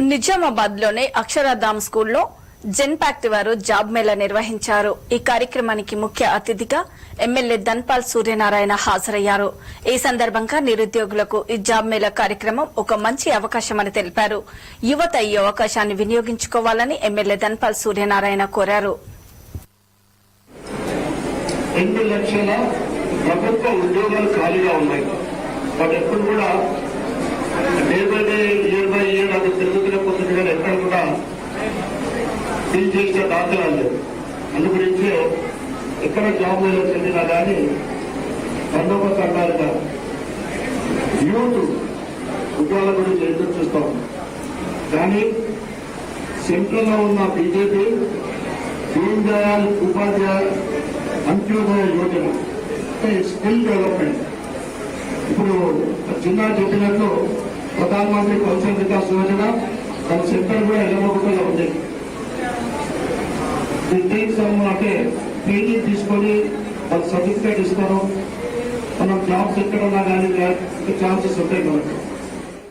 నిజామాబాద్లోని అక్షరధామ్ స్కూల్లో జెన్పాక్ట్ వారు జాబ్ మేళా నిర్వహించారు. ఈ కార్యక్రమానికి ముఖ్య అతిథిగా ఎమ్మెల్యే ధన్పాల్ సూర్యనారాయణ హాజరయ్యారు. ఈ సందర్భంగా నిరుద్యోగులకు ఈ జాబ్ మేళా కార్యక్రమం ఒక మంచి అవకాశమని తెలిపారు. యువత ఈ అవకాశాన్ని వినియోగించుకోవాలని ఎమ్మెల్యే ధన్పాల్ సూర్యనారాయణ కోరారు. రెండు లక్షల ప్రభుత్వ ఉద్యోగాలు ఖాళీగా ఉన్నాయి. బట్ ఎప్పుడు కూడా day by day year by year అది తిరుగుతున్న పోతుంది కానీ ఎక్కడ కూడా ఫిల్ చేసే దాఖలాలు లేవు అందు గురించే ఎక్కడ జాబ్ మీద చెందినా కానీ బందోబస్తు అన్నారుగా యూత్ ఉద్యోగాల గురించి ఎదురు చూస్తాం. కానీ సెంట్రల్లో ఉన్న BJP Deen Dayal Upadhyaya Antyodaya Yojana. Skill development. ఇప్పుడు చిన్న చెప్పినట్లు ప్రధానమంత్రి కౌశల్ వికాస్ యోజన తన సెంటర్ కూడా ఎల్లబోకుండా ఉంది అంటే ట్రైనింగ్ తీసుకొని వాళ్ళ సర్టిఫికేట్ ఇస్తారు మనం జాబ్స్ ఎక్కడ ఉన్నా కానీ ఛాన్సెస్ ఉంటాయి మనకు.